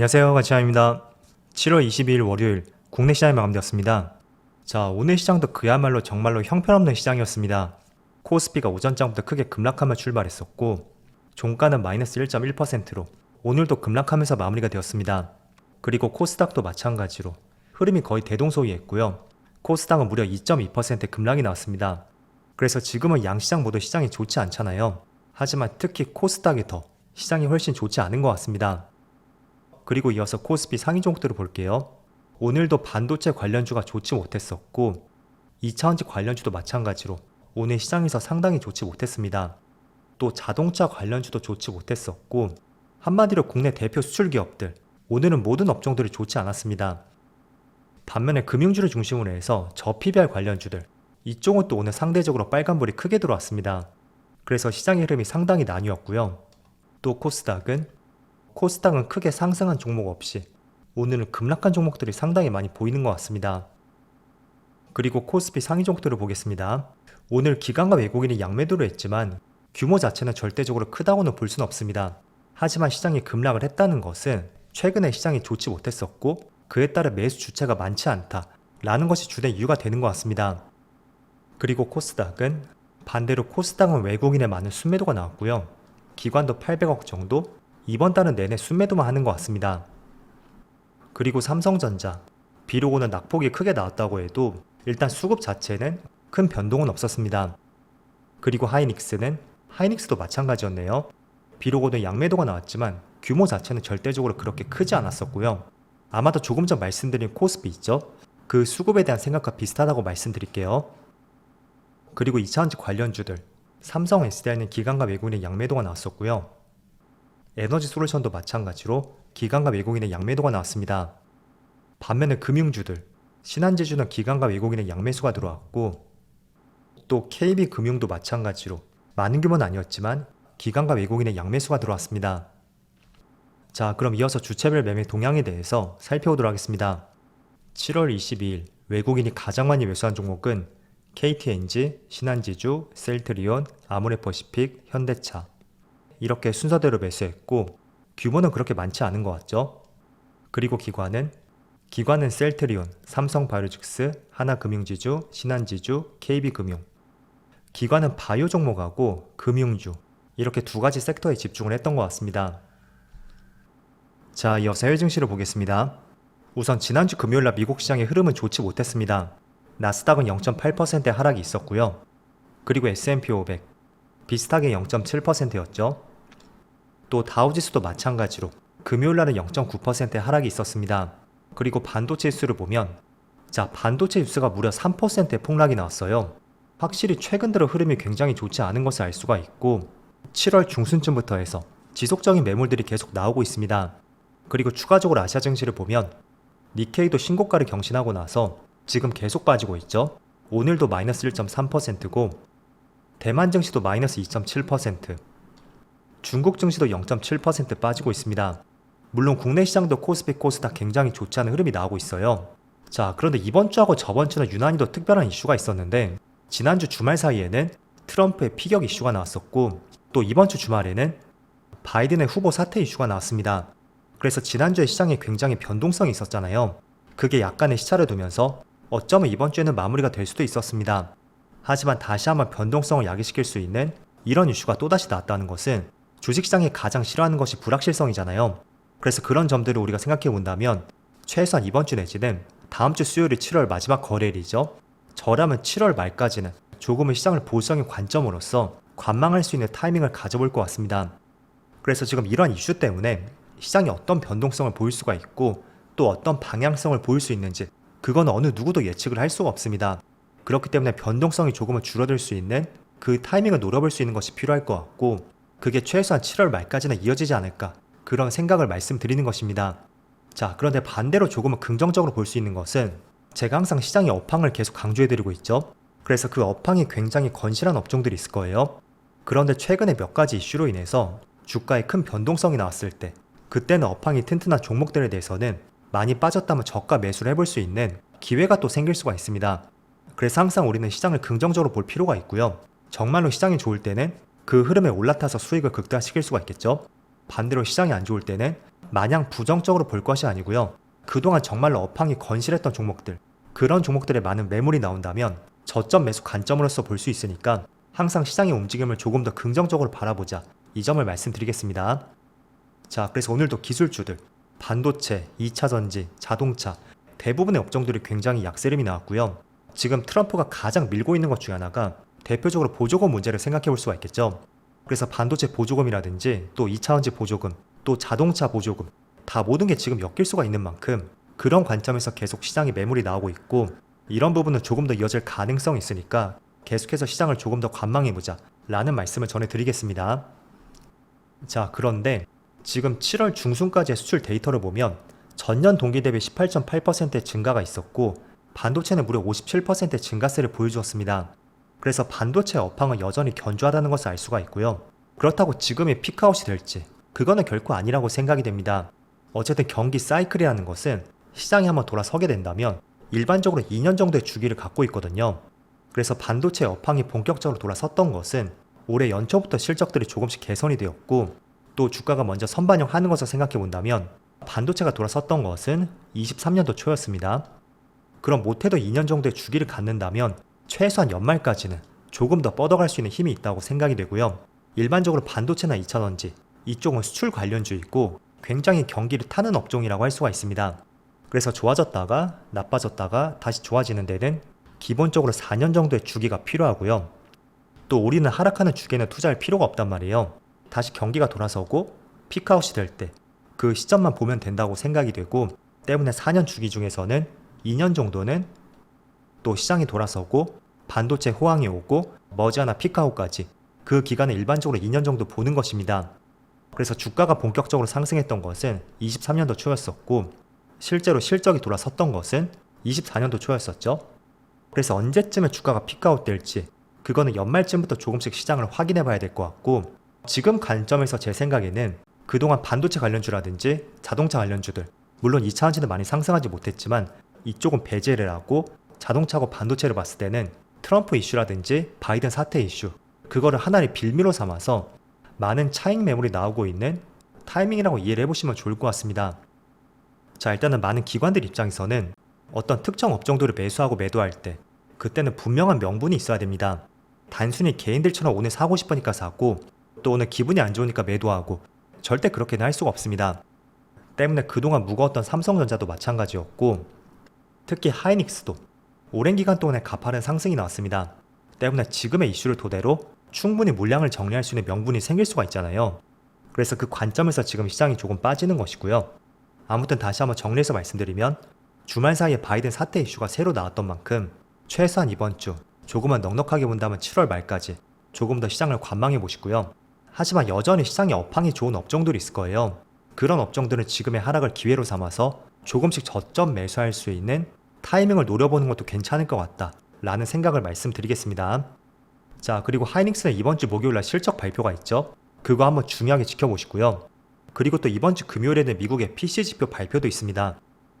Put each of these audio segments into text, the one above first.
안녕하세요. 가치아입니다. 7월 22일 월요일 국내 시장이 마감되었습니다. 자, 오늘 시장도 그야말로 정말로 형편없는 시장이었습니다. 코스피가 오전장부터 크게 급락하며 출발했었고 종가는 마이너스 1.1%로 오늘도 급락하면서 마무리가 되었습니다. 그리고 코스닥도 마찬가지로 흐름이 거의 대동소이했고요. 코스닥은 무려 2.2% 급락이 나왔습니다. 그래서 지금은 양시장 모두 시장이 좋지 않잖아요. 하지만 특히 코스닥이 더 시장이 훨씬 좋지 않은 것 같습니다. 그리고 이어서 코스피 상위 종목들을 볼게요. 오늘도 반도체 관련주가 좋지 못했었고 2차원지 관련주도 마찬가지로 오늘 시장에서 상당히 좋지 못했습니다. 또 자동차 관련주도 좋지 못했었고 한마디로 국내 대표 수출 기업들 오늘은 모든 업종들이 좋지 않았습니다. 반면에 금융주를 중심으로 해서 저PBR 관련주들 이쪽은 또 오늘 상대적으로 빨간불이 크게 들어왔습니다. 그래서 시장의 흐름이 상당히 나뉘었고요. 또 코스닥은 코스닥은 크게 상승한 종목 없이 오늘은 급락한 종목들이 상당히 많이 보이는 것 같습니다. 그리고 코스피 상위 종목들을 보겠습니다. 오늘 기관과 외국인이 양매도를 했지만 규모 자체는 절대적으로 크다고는 볼 수는 없습니다. 하지만 시장이 급락을 했다는 것은 최근에 시장이 좋지 못했었고 그에 따른 매수 주체가 많지 않다 라는 것이 주된 이유가 되는 것 같습니다. 그리고 코스닥은 반대로 코스닥은 외국인의 많은 순매도가 나왔고요. 기관도 800억 정도 이번 달은 내내 순매도만 하는 것 같습니다. 그리고 삼성전자 비록 오늘 낙폭이 크게 나왔다고 해도 일단 수급 자체는 큰 변동은 없었습니다. 그리고 하이닉스는 하이닉스도 마찬가지였네요. 비록 오늘 양매도가 나왔지만 규모 자체는 절대적으로 그렇게 크지 않았었고요. 아마도 조금 전 말씀드린 코스피 있죠? 그 수급에 대한 생각과 비슷하다고 말씀드릴게요. 그리고 2차원지 관련주들 삼성 SDI는 기관과 외국인의 양매도가 나왔었고요. 에너지 솔루션도 마찬가지로 기관과 외국인의 양매도가 나왔습니다. 반면에 금융주들 신한지주는 기관과 외국인의 양매수가 들어왔고 또 KB금융도 마찬가지로 많은 규모는 아니었지만 기관과 외국인의 양매수가 들어왔습니다. 자 그럼 이어서 주체별 매매 동향에 대해서 살펴보도록 하겠습니다. 7월 22일 외국인이 가장 많이 매수한 종목은 KTNG, 신한지주, 셀트리온, 아모레퍼시픽, 현대차 이렇게 순서대로 매수했고 규모는 그렇게 많지 않은 것 같죠? 그리고 기관은 기관은 셀트리온, 삼성바이오직스, 하나금융지주, 신한지주, KB금융 기관은 바이오 종목하고 금융주 이렇게 두 가지 섹터에 집중을 했던 것 같습니다. 자, 이어서 해외 증시를 보겠습니다. 우선 지난주 금요일날 미국 시장의 흐름은 좋지 못했습니다. 나스닥은 0.8%의 하락이 있었고요. 그리고 S&P 500 비슷하게 0.7%였죠. 또 다우지수도 마찬가지로 금요일날은 0.9%의 하락이 있었습니다. 그리고 반도체 지수를 보면 자 반도체 지수가 무려 3%의 폭락이 나왔어요. 확실히 최근 들어 흐름이 굉장히 좋지 않은 것을 알 수가 있고 7월 중순쯤부터 해서 지속적인 매물들이 계속 나오고 있습니다. 그리고 추가적으로 아시아 증시를 보면 니케이도 신고가를 경신하고 나서 지금 계속 빠지고 있죠. 오늘도 마이너스 1.3%고 대만 증시도 마이너스 2.7%, 중국 증시도 0.7% 빠지고 있습니다. 물론 국내 시장도 코스피 코스닥 굉장히 좋지 않은 흐름이 나오고 있어요. 자, 그런데 이번 주하고 저번 주는 유난히 더 특별한 이슈가 있었는데 지난주 주말 사이에는 트럼프의 피격 이슈가 나왔었고 또 이번 주 주말에는 바이든의 후보 사퇴 이슈가 나왔습니다. 그래서 지난주에 시장에 굉장히 변동성이 있었잖아요. 그게 약간의 시차를 두면서 어쩌면 이번 주에는 마무리가 될 수도 있었습니다. 하지만 다시 한번 변동성을 야기시킬 수 있는 이런 이슈가 또다시 나왔다는 것은 주식시장이 가장 싫어하는 것이 불확실성이잖아요. 그래서 그런 점들을 우리가 생각해 본다면 최소한 이번 주 내지는 다음 주 수요일이 7월 마지막 거래일이죠. 저라면 7월 말까지는 조금은 시장을 보수적인 관점으로서 관망할 수 있는 타이밍을 가져볼 것 같습니다. 그래서 지금 이러한 이슈 때문에 시장이 어떤 변동성을 보일 수가 있고 또 어떤 방향성을 보일 수 있는지 그건 어느 누구도 예측을 할 수가 없습니다. 그렇기 때문에 변동성이 조금은 줄어들 수 있는 그 타이밍을 노려볼 수 있는 것이 필요할 것 같고 그게 최소한 7월 말까지는 이어지지 않을까 그런 생각을 말씀드리는 것입니다. 자, 그런데 반대로 조금은 긍정적으로 볼 수 있는 것은 제가 항상 시장의 업황을 계속 강조해드리고 있죠. 그래서 그 업황이 굉장히 건실한 업종들이 있을 거예요. 그런데 최근에 몇 가지 이슈로 인해서 주가에 큰 변동성이 나왔을 때 그때는 업황이 튼튼한 종목들에 대해서는 많이 빠졌다면 저가 매수를 해볼 수 있는 기회가 또 생길 수가 있습니다. 그래서 항상 우리는 시장을 긍정적으로 볼 필요가 있고요. 정말로 시장이 좋을 때는 그 흐름에 올라타서 수익을 극대화시킬 수가 있겠죠. 반대로 시장이 안 좋을 때는 마냥 부정적으로 볼 것이 아니고요. 그동안 정말로 업황이 건실했던 종목들, 그런 종목들에 많은 매물이 나온다면 저점 매수 관점으로서 볼 수 있으니까 항상 시장의 움직임을 조금 더 긍정적으로 바라보자. 이 점을 말씀드리겠습니다. 자, 그래서 오늘도 기술주들, 반도체, 2차 전지, 자동차, 대부분의 업종들이 굉장히 약세름이 나왔고요. 지금 트럼프가 가장 밀고 있는 것 중에 하나가 대표적으로 보조금 문제를 생각해 볼 수가 있겠죠. 그래서 반도체 보조금이라든지 또 2차 전지 보조금, 또 자동차 보조금, 다 모든 게 지금 엮일 수가 있는 만큼 그런 관점에서 계속 시장에 매물이 나오고 있고 이런 부분은 조금 더 이어질 가능성이 있으니까 계속해서 시장을 조금 더 관망해 보자 라는 말씀을 전해드리겠습니다. 자, 그런데 지금 7월 중순까지의 수출 데이터를 보면 전년 동기 대비 18.8%의 증가가 있었고 반도체는 무려 57%의 증가세를 보여주었습니다. 그래서 반도체 업황은 여전히 견조하다는 것을 알 수가 있고요. 그렇다고 지금이 피크아웃이 될지 그거는 결코 아니라고 생각이 됩니다. 어쨌든 경기 사이클이라는 것은 시장이 한번 돌아서게 된다면 일반적으로 2년 정도의 주기를 갖고 있거든요. 그래서 반도체 업황이 본격적으로 돌아섰던 것은 올해 연초부터 실적들이 조금씩 개선이 되었고 또 주가가 먼저 선반영하는 것을 생각해 본다면 반도체가 돌아섰던 것은 23년도 초였습니다. 그럼 못해도 2년 정도의 주기를 갖는다면 최소한 연말까지는 조금 더 뻗어갈 수 있는 힘이 있다고 생각이 되고요. 일반적으로 반도체나 2차전지 이쪽은 수출 관련주이고 굉장히 경기를 타는 업종이라고 할 수가 있습니다. 그래서 좋아졌다가 나빠졌다가 다시 좋아지는 데는 기본적으로 4년 정도의 주기가 필요하고요. 또 우리는 하락하는 주기에는 투자할 필요가 없단 말이에요. 다시 경기가 돌아서고 피크아웃이 될 때 그 시점만 보면 된다고 생각이 되고 때문에 4년 주기 중에서는 2년 정도는 또 시장이 돌아서고 반도체 호황이 오고 머지않아 피크아웃까지 그 기간을 일반적으로 2년 정도 보는 것입니다. 그래서 주가가 본격적으로 상승했던 것은 23년도 초였었고 실제로 실적이 돌아섰던 것은 24년도 초였었죠. 그래서 언제쯤에 주가가 피크아웃 될지 그거는 연말쯤부터 조금씩 시장을 확인해 봐야 될 것 같고 지금 관점에서 제 생각에는 그동안 반도체 관련주라든지 자동차 관련주들 물론 2차 전지는 많이 상승하지 못했지만 이쪽은 배제를 하고 자동차고 반도체를 봤을 때는 트럼프 이슈라든지 바이든 사태 이슈 그거를 하나의 빌미로 삼아서 많은 차익 매물이 나오고 있는 타이밍이라고 이해를 해보시면 좋을 것 같습니다. 자 일단은 많은 기관들 입장에서는 어떤 특정 업종들을 매수하고 매도할 때 그때는 분명한 명분이 있어야 됩니다. 단순히 개인들처럼 오늘 사고 싶으니까 사고 또 오늘 기분이 안 좋으니까 매도하고 절대 그렇게는 할 수가 없습니다. 때문에 그동안 무거웠던 삼성전자도 마찬가지였고 특히 하이닉스도 오랜 기간 동안에 가파른 상승이 나왔습니다. 때문에 지금의 이슈를 토대로 충분히 물량을 정리할 수 있는 명분이 생길 수가 있잖아요. 그래서 그 관점에서 지금 시장이 조금 빠지는 것이고요. 아무튼 다시 한번 정리해서 말씀드리면 주말 사이에 바이든 사태 이슈가 새로 나왔던 만큼 최소한 이번 주 조금만 넉넉하게 본다면 7월 말까지 조금 더 시장을 관망해 보시고요. 하지만 여전히 시장에 업황이 좋은 업종들이 있을 거예요. 그런 업종들은 지금의 하락을 기회로 삼아서 조금씩 저점 매수할 수 있는 타이밍을 노려보는 것도 괜찮을 것 같다. 라는 생각을 말씀드리겠습니다. 자, 그리고 하이닉스는 이번 주 목요일날 실적 발표가 있죠. 그거 한번 중요하게 지켜보시고요. 그리고 또 이번 주 금요일에는 미국의 PC 지표 발표도 있습니다.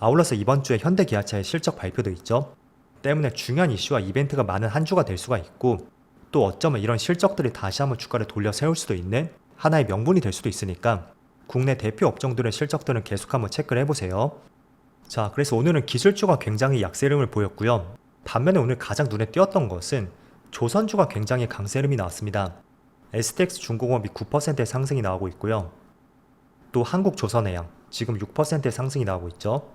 아울러서 이번 주에 현대기아차의 실적 발표도 있죠. 때문에 중요한 이슈와 이벤트가 많은 한 주가 될 수가 있고 또 어쩌면 이런 실적들이 다시 한번 주가를 돌려 세울 수도 있는 하나의 명분이 될 수도 있으니까 국내 대표 업종들의 실적들은 계속 한번 체크를 해보세요. 자, 그래서 오늘은 기술주가 굉장히 약세름을 보였고요. 반면에 오늘 가장 눈에 띄었던 것은 조선주가 굉장히 강세름이 나왔습니다. STX 중공업이 9%의 상승이 나오고 있고요. 또 한국조선해양 지금 6%의 상승이 나오고 있죠.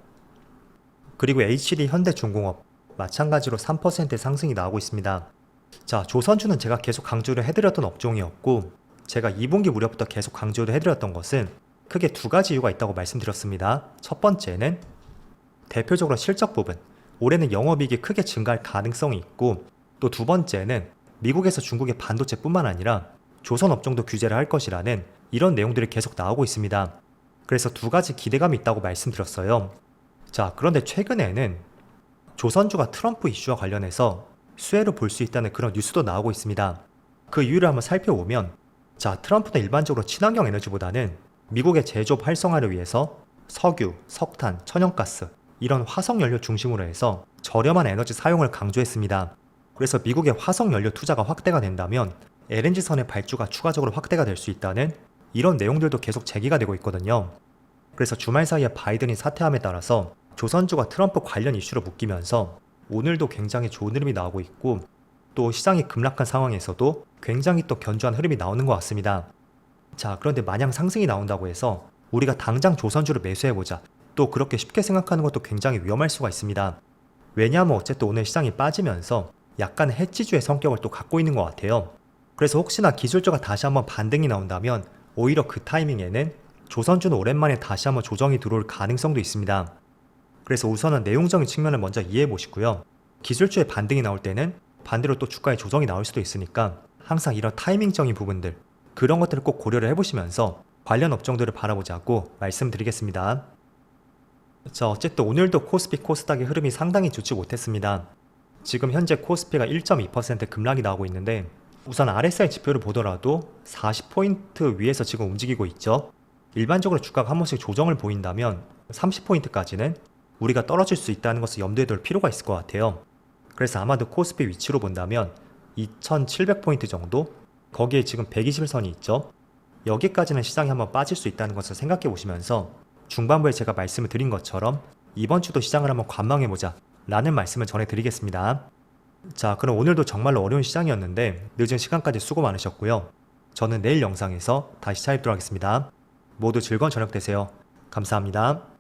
그리고 HD 현대중공업 마찬가지로 3%의 상승이 나오고 있습니다. 자, 조선주는 제가 계속 강조를 해드렸던 업종이었고 제가 2분기 무렵부터 계속 강조를 해드렸던 것은 크게 두 가지 이유가 있다고 말씀드렸습니다. 첫 번째는 대표적으로 실적 부분, 올해는 영업이익이 크게 증가할 가능성이 있고 또 두 번째는 미국에서 중국의 반도체뿐만 아니라 조선 업종도 규제를 할 것이라는 이런 내용들이 계속 나오고 있습니다. 그래서 두 가지 기대감이 있다고 말씀드렸어요. 자, 그런데 최근에는 조선주가 트럼프 이슈와 관련해서 수혜로 볼수 있다는 그런 뉴스도 나오고 있습니다. 그 이유를 한번 살펴보면 자, 트럼프는 일반적으로 친환경 에너지보다는 미국의 제조업 활성화를 위해서 석유, 석탄, 천연가스 이런 화석 연료 중심으로 해서 저렴한 에너지 사용을 강조했습니다. 그래서 미국의 화석 연료 투자가 확대가 된다면 LNG선의 발주가 추가적으로 확대가 될 수 있다는 이런 내용들도 계속 제기가 되고 있거든요. 그래서 주말 사이에 바이든이 사퇴함에 따라서 조선주가 트럼프 관련 이슈로 묶이면서 오늘도 굉장히 좋은 흐름이 나오고 있고 또 시장이 급락한 상황에서도 굉장히 또 견조한 흐름이 나오는 것 같습니다. 자, 그런데 마냥 상승이 나온다고 해서 우리가 당장 조선주를 매수해보자. 또 그렇게 쉽게 생각하는 것도 굉장히 위험할 수가 있습니다. 왜냐하면 어쨌든 오늘 시장이 빠지면서 약간 해치주의 성격을 또 갖고 있는 것 같아요. 그래서 혹시나 기술주가 다시 한번 반등이 나온다면 오히려 그 타이밍에는 조선주는 오랜만에 다시 한번 조정이 들어올 가능성도 있습니다. 그래서 우선은 내용적인 측면을 먼저 이해해 보시고요. 기술주의 반등이 나올 때는 반대로 또 주가의 조정이 나올 수도 있으니까 항상 이런 타이밍적인 부분들 그런 것들을 꼭 고려를 해보시면서 관련 업종들을 바라보자고 말씀드리겠습니다. 자, 어쨌든 오늘도 코스피 코스닥의 흐름이 상당히 좋지 못했습니다. 지금 현재 코스피가 1.2% 급락이 나오고 있는데 우선 RSI 지표를 보더라도 40포인트 위에서 지금 움직이고 있죠. 일반적으로 주가가 한 번씩 조정을 보인다면 30포인트까지는 우리가 떨어질 수 있다는 것을 염두에 둘 필요가 있을 것 같아요. 그래서 아마도 코스피 위치로 본다면 2700포인트 정도? 거기에 지금 121선이 있죠. 여기까지는 시장이 한번 빠질 수 있다는 것을 생각해 보시면서 중반부에 제가 말씀을 드린 것처럼 이번 주도 시장을 한번 관망해 보자 라는 말씀을 전해드리겠습니다. 자, 그럼 오늘도 정말로 어려운 시장이었는데 늦은 시간까지 수고 많으셨고요. 저는 내일 영상에서 다시 찾아뵙도록 하겠습니다. 모두 즐거운 저녁 되세요. 감사합니다.